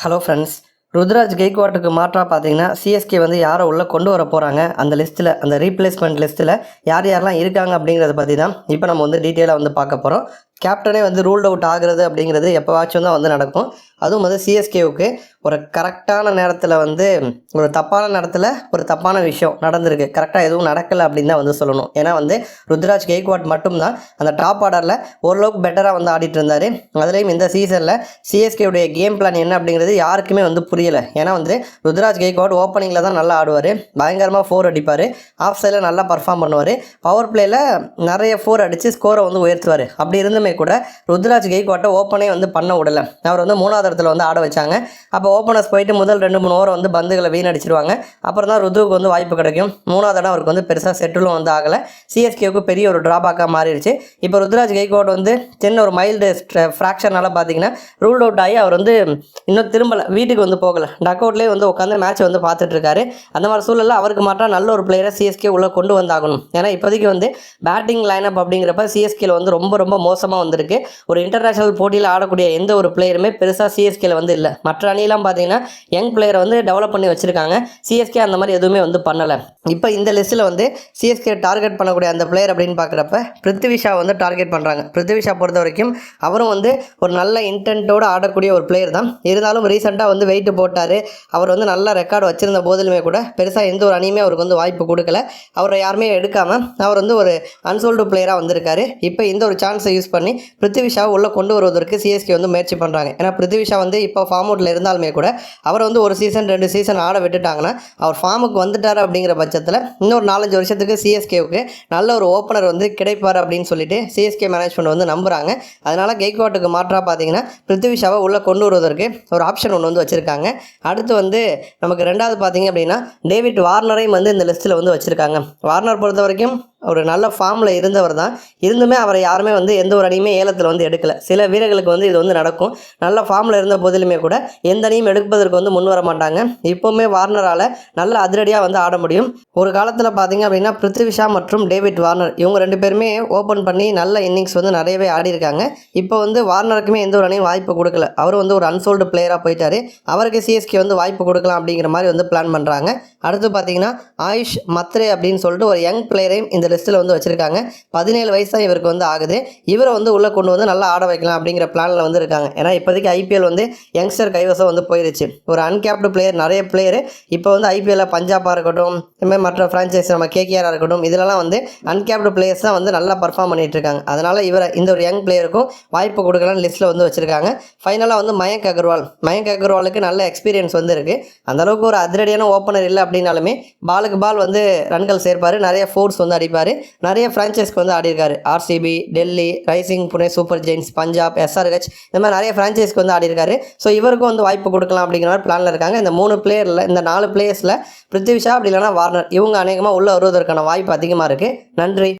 Hello friends Ruturaj கெய்க்வாட்டுக்கு மாற்றாக பார்த்தீங்கன்னா CSK வந்து யாரை உள்ளே கொண்டு வர போகிறாங்க அந்த லிஸ்ட்டில் அந்த ரீப்ளேஸ்மெண்ட் லிஸ்ட்டில் யார் யாரெல்லாம் இருக்காங்க அப்படிங்கிறத பற்றி தான் இப்போ நம்ம வந்து டீட்டெயிலாக வந்து பார்க்க போகிறோம் கேப்டனே வந்து ரூல்ட் அவுட் ஆகுறது அப்படிங்கிறது எப்போவாச்சும் தான் வந்து நடக்கும். அதுவும் வந்து சிஎஸ்கேவுக்கு ஒரு கரெக்டான நேரத்தில் வந்து ஒரு தப்பான நேரத்தில் ஒரு தப்பான விஷயம் நடந்திருக்கு. கரெக்டாக எதுவும் நடக்கலை அப்படின்னு தான் வந்து சொல்லணும். ஏன்னா வந்து ருத்ராஜ் கெய்க்வாட் மட்டும்தான் அந்த டாப் ஆர்டரில் ஓரளவுக்கு பெட்டராக வந்து ஆடிட்டு இருந்தார். அதுலேயும் இந்த சீசனில் சிஎஸ்கேவுடைய கேம் பிளான் என்ன அப்படிங்கிறது யாருக்குமே வந்து புரியலை. ஏன்னா வந்து ருத்ராஜ் கெய்க்வாட் ஓப்பனிங்கில் தான் நல்லா ஆடுவார். பயங்கரமாக ஃபோர் அடிப்பார். ஆஃப் சைடில் நல்லா பர்ஃபார்ம் பண்ணுவார். பவர் பிளேயில் நிறைய ஃபோர் அடித்து ஸ்கோரை வந்து உயர்த்துவார். அப்படி இருந்துமே கூட ருத்ராஜ் கெய்கோட்டை ஓப்பனே வந்து பண்ண விடல. அவர் வந்து மூணாவது இடத்துல வந்து ஆட வச்சாங்க. அப்போ ஓப்பனர்ஸ் போயிட்டு முதல் ரெண்டு மூணு ஓவர் வந்து பந்துகளை வீணடிச்சிருவாங்க. அப்புறம் தான் ருதுவுக்கு வந்து வாய்ப்பு கிடைக்கும். மூணாவது இடம் அவருக்கு வந்து பெருசாக செட்டிலும் வந்து ஆகலை. சிஎஸ்கேவுக்கு பெரிய ஒரு ட்ராபேக்காக மாறிடுச்சு. இப்போ ருத்ராஜ் கெய்கோட் வந்து சின்ன ஒரு மைல்டு ஃப்ராக்ஷனால் பார்த்தீங்கன்னா ரூல் அவுட் ஆகி அவர் வந்து இன்னும் திரும்பலை வீட்டுக்கு வந்து போகலை. டக் அவுட்லேயே வந்து உட்காந்து மேட்ச் வந்து பார்த்துட்டு இருக்காரு. அந்த மாதிரி சூழலில் அவருக்கு மாற்றம் நல்ல ஒரு பிளேயரை சிஎஸ்கே உள்ளே கொண்டு வந்தாகணும். ஏன்னா இப்போதைக்கு வந்து பேட்டிங் லைனப் அப்படிங்கிறப்ப சிஎஸ்கேல வந்து ரொம்ப ரொம்ப மோசமாக வந்திருக்கு. ஒரு இன்டர்நேஷனல் போட்டியில் ஆடக்கூடிய எந்த ஒரு பிளேயருமே பெருசாக சிஎஸ்கேல வந்து இல்லை. மற்ற அணியெல்லாம் பார்த்தீங்கன்னா யங் பிளேயரை வந்து டெவலப் பண்ணி வச்சுருக்காங்க. சிஎஸ்கே அந்த மாதிரி எதுவுமே வந்து பண்ணலை. இப்போ இந்த லிஸ்ட்டில் வந்து சிஎஸ்கே டார்கெட் பண்ணக்கூடிய அந்த பிளேயர் அப்படின்னு பார்க்குறப்ப பிருத்திவிஷா வந்து டார்கெட் பண்ணுறாங்க பிருத்திவிஷா பொறுத்த வரைக்கும் அவரும் வந்து ஒரு நல்ல இன்டென்ட்டோடு ஆடக்கூடிய ஒரு பிளேயர் தான். இருந்தாலும் ரீசெண்டாக வந்து வெயிட் போட்டார். அவர் வந்து நல்ல ரெக்கார்டு வச்சிருந்த போதிலுமே கூட பெருசாக எந்த ஒரு அணியுமே அவருக்கு வந்து வாய்ப்பு கொடுக்கல. அவரை யாருமே எடுக்காமல் அவர் வந்து ஒரு அன்சோல்டு பிளேயராக வந்திருக்காரு. இப்போ இந்த ஒரு சான்ஸை யூஸ் பண்ணி பிருத்திவிஷாவை உள்ளே கொண்டு வருவதற்கு சிஎஸ்கே வந்து முயற்சி பண்ணுறாங்க. ஏன்னா பிருத்திவிஷா வந்து இப்போ ஃபார்ம் அவுட்டில் இருந்தாலுமே கூட அவர் வந்து ஒரு சீசன் ரெண்டு சீசன் ஆட விட்டுட்டாங்கன்னா அவர் ஃபார்முக்கு வந்துட்டார் அப்படிங்கிற பட்சத்தில் இன்னொரு நாலஞ்சு வருஷத்துக்கு சிஎஸ்கேவுக்கு நல்ல ஒரு ஓப்பனர் வந்து கிடைப்பார் அப்படின்னு சொல்லிட்டு சிஎஸ்கே மேனேஜ்மெண்ட் வந்து நம்புகிறாங்க அதனால் கெய்க்வாட்டுக்கு மாற்றாக பார்த்தீங்கன்னா பிருத்திவிஷாவை உள்ளே கொண்டு வருவதற்கு ஒரு ஆப்ஷன் ஒன்று வந்து வச்சுருக்காங்க. அடுத்து வந்து நமக்கு ரெண்டாவது பார்த்தீங்க அப்படின்னா டேவிட் வார்னரையும் வந்து இந்த லிஸ்ட்டில் வந்து வச்சுருக்காங்க. வார்னர் பொறுத்த வரைக்கும் ஒரு நல்ல ஃபார்மில் இருந்தவர் தான். இருந்துமே அவரை யாருமே வந்து எந்த ஒரு அணியுமே ஏலத்தில் வந்து எடுக்கலை. சில வீரர்களுக்கு வந்து இது வந்து நடக்கும். நல்ல ஃபார்மில் இருந்த போதிலுமே கூட எந்த அணியும் எடுப்பதற்கு வந்து முன் வர மாட்டாங்க. இப்போவுமே வார்னரால் நல்ல அதிரடியாக வந்து ஆட முடியும். ஒரு காலத்தில் பார்த்தீங்க அப்படின்னா பிருத்திவிஷா மற்றும் டேவிட் வார்னர் இவங்க ரெண்டு பேருமே ஓப்பன் பண்ணி நல்ல இன்னிங்ஸ் வந்து நிறையவே ஆடிருக்காங்க இப்போ வந்து வார்னருக்குமே எந்த ஒரு அணியும் வாய்ப்பு கொடுக்கல. அவர் வந்து ஒரு அன்சோல்டு பிளேயராக போயிட்டார். அவருக்கு சிஎஸ்கே வந்து வாய்ப்பு கொடுக்கலாம் அப்படிங்கிற மாதிரி வந்து பிளான் பண்ணுறாங்க அடுத்து பார்த்தீங்கன்னா ஆயுஷ் மத்ரே அப்படின்னு சொல்லிட்டு ஒரு யங் பிளேயரையும் இந்த லிஸ்ட்டில் வந்து வச்சுருக்காங்க. பதினேழு வயசு தான் இவருக்கு வந்து ஆகுது. இவரை வந்து உள்ளே கொண்டு வந்து நல்லா ஆட வைக்கலாம் அப்படிங்கிற பிளானில் வந்து இருக்காங்க. ஏன்னா இப்போதைக்கு ஐபிஎல் வந்து யங்ஸ்டர் கைவசம் வந்து போயிருச்சு. ஒரு அன்கேப்டு பிளேயர் நிறைய பிளேயர் இப்போ வந்து ஐபிஎல்ல பஞ்சாபாக இருக்கட்டும் இதுமாதிரி மற்ற ஃப்ரான்ச்சைஸ் நம்ம கேகேஆராக இருக்கட்டும் இதிலலாம் வந்து அன்கேப்டு பிளேயர்ஸ் தான் வந்து நல்லா பர்ஃபார்ம் பண்ணிட்டு இருக்காங்க. அதனால் இவரை இந்த ஒரு யங் பிளேயருக்கும் வாய்ப்பு கொடுக்கலாம்னு லிஸ்ட்டில் வந்து வச்சுருக்காங்க. ஃபைனலாக வந்து மயங்க் அகர்வால். மயங்க் அகர்வாலுக்கு நல்ல எக்ஸ்பீரியன்ஸ் வந்து இருக்குது அந்தளவுக்கு ஒரு அதிரடியான ஓப்பனர் இல்லை அப்படின்னாலுமே பாலுக்கு பால் வந்து ரன்கள் சேர்ப்பார். நிறைய ஃபோர்ஸ் வந்து அடிப்பார். நிறைய ஃப்ரான்ச்சைஸ்க்கு வந்து ஆடிருக்காரு RCB Delhi rising Pune super giants Punjab SRH இந்த மாதிரி நிறைய ஃப்ரான்ச்சைஸ்க்கு வந்து ஆடிருக்காரு ஸோ இவருக்கும் வந்து வாய்ப்பு கொடுக்கலாம் அப்படிங்கிற மாதிரி பிளானில் இருக்காங்க. இந்த மூணு பிளேயரில் இந்த நாலு பிளேயர்ஸில் பிருத்திவிஷா அப்படி இல்லைனா வார்னர். இவங்க அநேகமாக உள்ளே வருவதற்கான வாய்ப்பு அதிகமாக இருக்குது நன்றி.